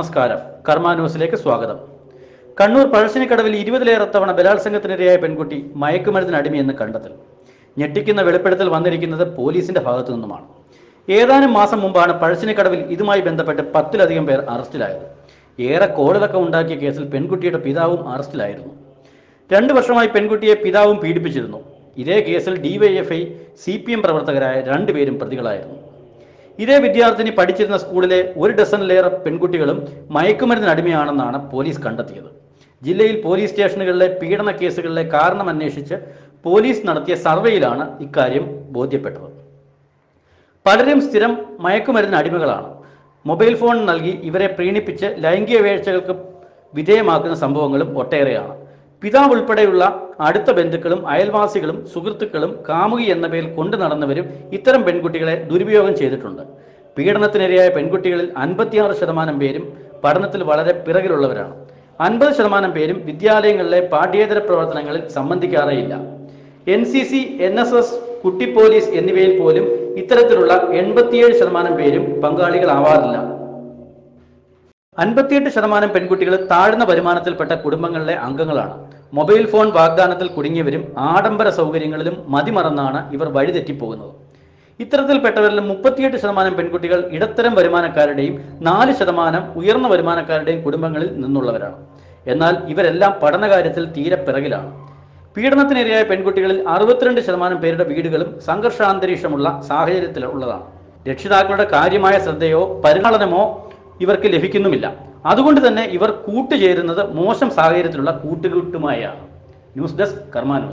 നമസ്കാരം. കർമ്മ ന്യൂസിലേക്ക് സ്വാഗതം. കണ്ണൂർ പഴശ്ശിനിക്കടവിൽ ഇരുപതിലേറെ തവണ ബലാത്സംഗത്തിനിരയായ പെൺകുട്ടി മയക്കുമരുന്നിന് അടിമയെന്ന് കണ്ടെത്തൽ. ഞെട്ടിക്കുന്ന വെളിപ്പെടുത്തൽ വന്നിരിക്കുന്നത് പോലീസിന്റെ ഭാഗത്തു നിന്നുമാണ്. ഏതാനും മാസം മുമ്പാണ് പഴശ്ശിനിക്കടവിൽ ഇതുമായി ബന്ധപ്പെട്ട് പത്തിലധികം പേർ അറസ്റ്റിലായത്. ഏറെ കോളിളക്കം ഉണ്ടാക്കിയ കേസിൽ പെൺകുട്ടിയുടെ പിതാവും അറസ്റ്റിലായിരുന്നു. രണ്ടു വർഷമായി പെൺകുട്ടിയെ പിതാവും പീഡിപ്പിച്ചിരുന്നു. ഇതേ കേസിൽ ഡിവൈഎഫ്ഐ സി പി എം പ്രവർത്തകരായ രണ്ടുപേരും പ്രതികളായിരുന്നു. ഇതേ വിദ്യാർത്ഥിനി പഠിച്ചിരുന്ന സ്കൂളിലെ ഒരു ഡസനിലേറെ പെൺകുട്ടികളും മയക്കുമരുന്നിന് അടിമയാണെന്നാണ് പോലീസ് കണ്ടെത്തിയത്. ജില്ലയിൽ പോലീസ് സ്റ്റേഷനുകളിലെ പീഡന കേസുകളിലെ കാരണം അന്വേഷിച്ച് പോലീസ് നടത്തിയ സർവേയിലാണ് ഇക്കാര്യം ബോധ്യപ്പെട്ടത്. പലരും സ്ഥിരം മയക്കുമരുന്ന് അടിമകളാണ്. മൊബൈൽ ഫോൺ നൽകി ഇവരെ പ്രീണിപ്പിച്ച് ലൈംഗിക വീഴ്ചകൾക്ക് വിധേയമാക്കുന്ന സംഭവങ്ങളും ഒട്ടേറെയാണ്. പിതാവ് ഉൾപ്പെടെയുള്ള അടുത്ത ബന്ധുക്കളും അയൽവാസികളും സുഹൃത്തുക്കളും കാമുകി എന്ന പേരിൽ കൊണ്ടു നടന്നവരും ഇത്തരം പെൺകുട്ടികളെ ദുരുപയോഗം ചെയ്തിട്ടുണ്ട്. പീഡനത്തിനിരയായ പെൺകുട്ടികളിൽ അൻപത്തിയാറ് ശതമാനം പേരും പഠനത്തിൽ വളരെ പിറകിലുള്ളവരാണ്. അൻപത് ശതമാനം പേരും വിദ്യാലയങ്ങളിലെ പാഠ്യേതര പ്രവർത്തനങ്ങളിൽ സംബന്ധിക്കാറേയില്ല. N C C N S S കുട്ടി പോലീസ് എന്നിവയിൽ പോലും ഇത്തരത്തിലുള്ള എൺപത്തിയേഴ് ശതമാനം പേരും പങ്കാളികളാവാറില്ല. അൻപത്തിയെട്ട് ശതമാനം പെൺകുട്ടികൾ താഴ്ന്ന വരുമാനത്തിൽപ്പെട്ട കുടുംബങ്ങളിലെ അംഗങ്ങളാണ്. മൊബൈൽ ഫോൺ വാഗ്ദാനത്തിൽ കുടുങ്ങിയവരും ആഡംബര സൗകര്യങ്ങളിലും മതിമറന്നാണ് ഇവർ വഴിതെറ്റിപ്പോകുന്നത്. ഇത്തരത്തിൽപ്പെട്ടവരിൽ മുപ്പത്തിയെട്ട് ശതമാനം പെൺകുട്ടികൾ ഇടത്തരം വരുമാനക്കാരുടെയും നാല് ശതമാനം ഉയർന്ന വരുമാനക്കാരുടെയും കുടുംബങ്ങളിൽ നിന്നുള്ളവരാണ്. എന്നാൽ ഇവരെല്ലാം പഠനകാര്യത്തിൽ തീരെ പിറകിലാണ്. പീഡനത്തിനിരയായ പെൺകുട്ടികളിൽ അറുപത്തിരണ്ട് ശതമാനം പേരുടെ വീടുകളും സംഘർഷാന്തരീക്ഷമുള്ള സാഹചര്യത്തിലുള്ളതാണ്. രക്ഷിതാക്കളുടെ കാര്യമായ ശ്രദ്ധയോ പരിപാലനമോ ഇവർക്ക് ലഭിക്കുന്നുമില്ല. അതുകൊണ്ട് തന്നെ ഇവർ കൂട്ടുചേരുന്നത് മോശം സാഹചര്യത്തിലുള്ള കൂട്ടുകൂട്ടുമായാണ്. News desk കർമാനു